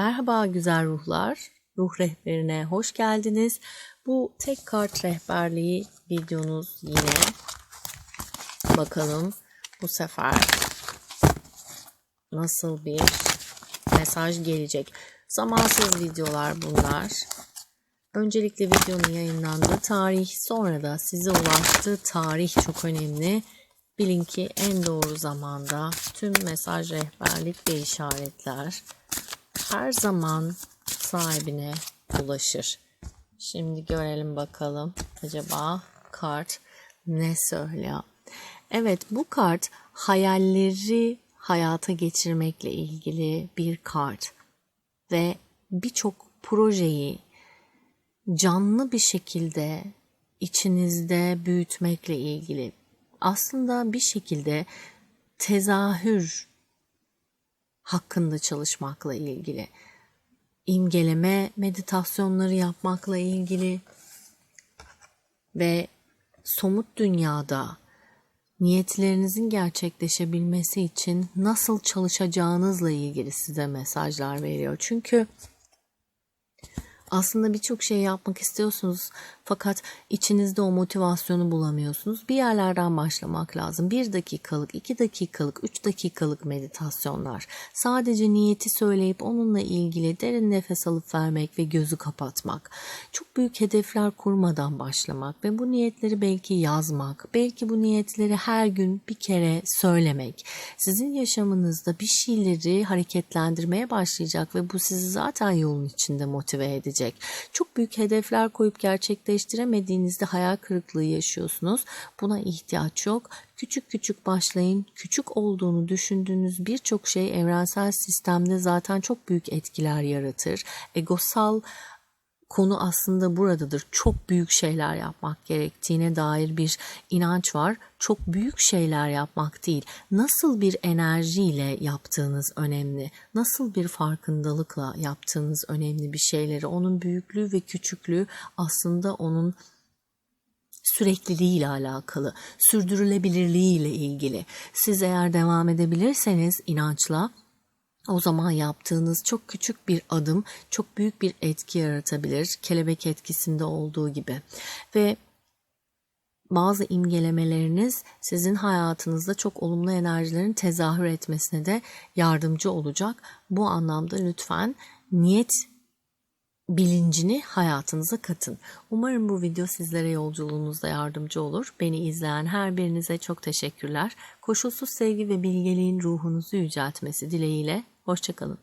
Merhaba güzel ruhlar. Ruh rehberine hoş geldiniz. Bu tek kart rehberliği videonuz yine. Bakalım bu sefer nasıl bir mesaj gelecek. Zamansız videolar bunlar. Öncelikle videonun yayınlandığı tarih, sonra da size ulaştığı tarih çok önemli. Bilin ki en doğru zamanda tüm mesaj rehberlik ve işaretler her zaman sahibine ulaşır. Şimdi görelim bakalım acaba kart ne söylüyor. Evet bu kart hayalleri hayata geçirmekle ilgili bir kart ve birçok projeyi canlı bir şekilde içinizde büyütmekle ilgili aslında bir şekilde tezahür hakkında çalışmakla ilgili, imgeleme meditasyonları yapmakla ilgili ve somut dünyada niyetlerinizin gerçekleşebilmesi için nasıl çalışacağınızla ilgili size mesajlar veriyor. Çünkü aslında birçok şey yapmak istiyorsunuz fakat içinizde o motivasyonu bulamıyorsunuz. Bir yerlerden başlamak lazım. Bir dakikalık, iki dakikalık, üç dakikalık meditasyonlar. Sadece niyeti söyleyip onunla ilgili derin nefes alıp vermek ve gözü kapatmak. Çok büyük hedefler kurmadan başlamak ve bu niyetleri belki yazmak, belki bu niyetleri her gün bir kere söylemek. Sizin yaşamınızda bir şeyleri hareketlendirmeye başlayacak ve bu sizi zaten yolun içinde motive edecek. Çok büyük hedefler koyup gerçekleştiremediğinizde hayal kırıklığı yaşıyorsunuz. Buna ihtiyaç yok. Küçük küçük başlayın. Küçük olduğunu düşündüğünüz birçok şey evrensel sistemde zaten çok büyük etkiler yaratır. Egosal konu aslında buradadır. Çok büyük şeyler yapmak gerektiğine dair bir inanç var. Çok büyük şeyler yapmak değil. Nasıl bir enerjiyle yaptığınız önemli. Nasıl bir farkındalıkla yaptığınız önemli bir şeyleri. Onun büyüklüğü ve küçüklüğü aslında onun sürekliliği ile alakalı, sürdürülebilirliği ile ilgili. Siz eğer devam edebilirseniz inançla o zaman yaptığınız çok küçük bir adım çok büyük bir etki yaratabilir. Kelebek etkisinde olduğu gibi. Ve bazı imgelemeleriniz sizin hayatınızda çok olumlu enerjilerin tezahür etmesine de yardımcı olacak. Bu anlamda lütfen niyet bilincini hayatınıza katın. Umarım bu video sizlere yolculuğunuzda yardımcı olur. Beni izleyen her birinize çok teşekkürler. Koşulsuz sevgi ve bilgeliğin ruhunuzu yüceltmesi dileğiyle. Hoşçakalın.